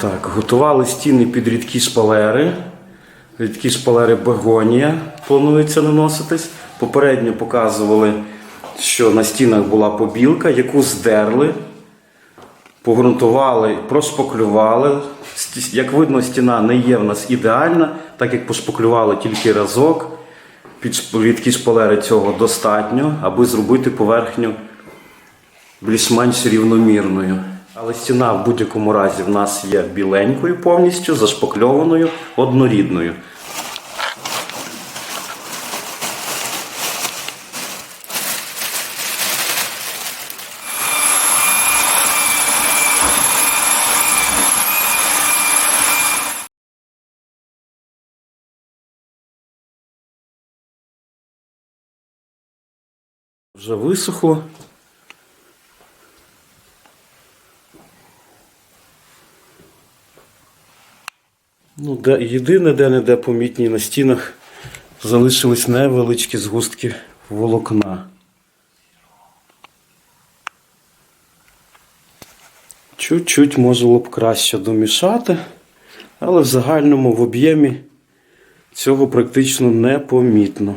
Так, готували стіни під рідкі шпалери. Рідкі шпалери бегонія планується наноситись. Попередньо показували, що на стінах була побілка, яку здерли, погрунтували, прошпаклювали. Сті- Як видно, стіна не є в нас ідеальна, так як пошпаклювали тільки разок. Під рідкі шпалери цього достатньо, аби зробити поверхню більш-менш рівномірною. Але стіна в будь-якому разі в нас є біленькою повністю, зашпакльованою, однорідною. Вже висохло. Ну, де, єдине, де не де помітні на стінах залишились невеличкі згустки волокна. Чуть-чуть можливо б краще домішати, але в загальному в об'ємі цього практично непомітно.